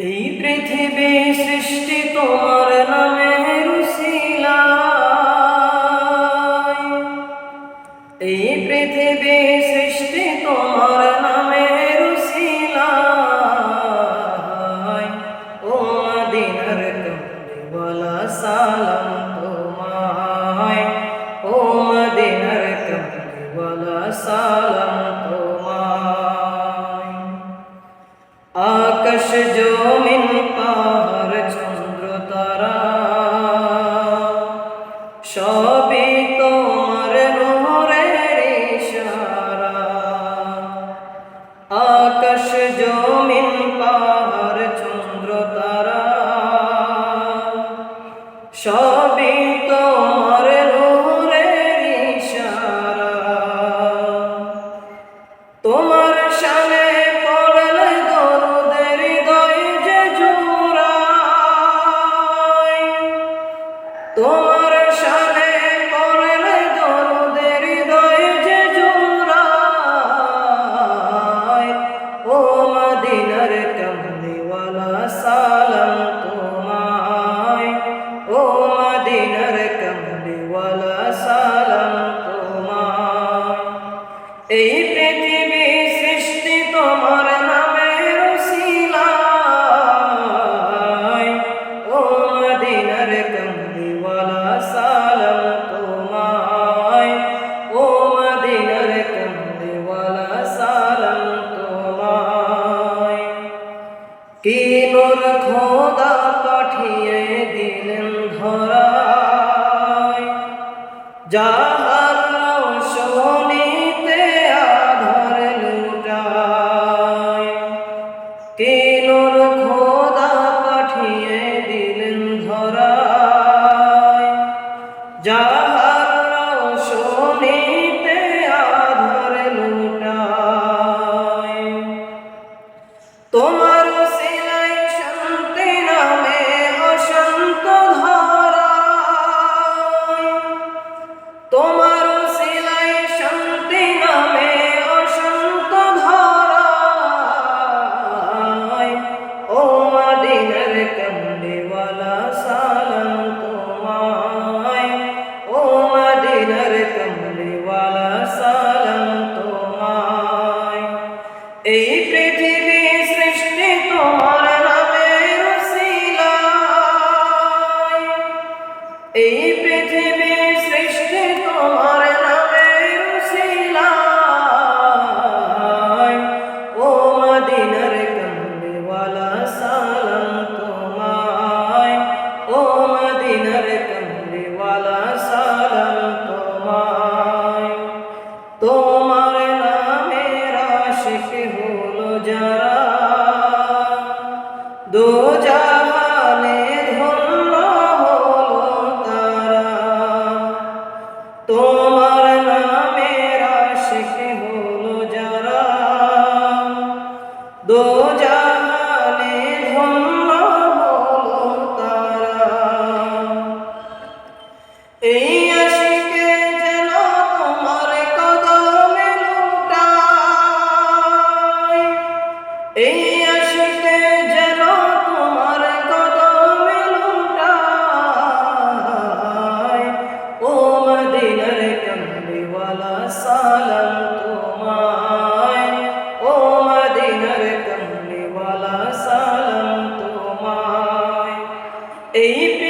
এই পৃথিবী সৃষ্টি তোমার নামে এই পৃথিবী সৃষ্টি তোমার নামে ও মদিনার কমলিওয়ালা সালাম তোমায়। ও মদিনার কমলিওয়ালা সালাম তোমায়। আকাশ জমিন সবই তোমার নহরের ইশারা। তোমার সামনে পড়লে দরদের হৃদয় যে জোড়ায়। তোমার সামনে পড়লে দরদের হৃদয় যে জোড়ায়। ও মদিনার কমলিওয়ালা সালাম যাহার শোনিতে আধার লুটায়। কে নূর খোদা পাঠিয়ে দিলেন ধরায়। যাহার তোমার নামে আশিক হলো যারা। দু জাহানে ধন্য হলো তারা। তোমার নামে আশিক হলো যারা। দু জাহানে এই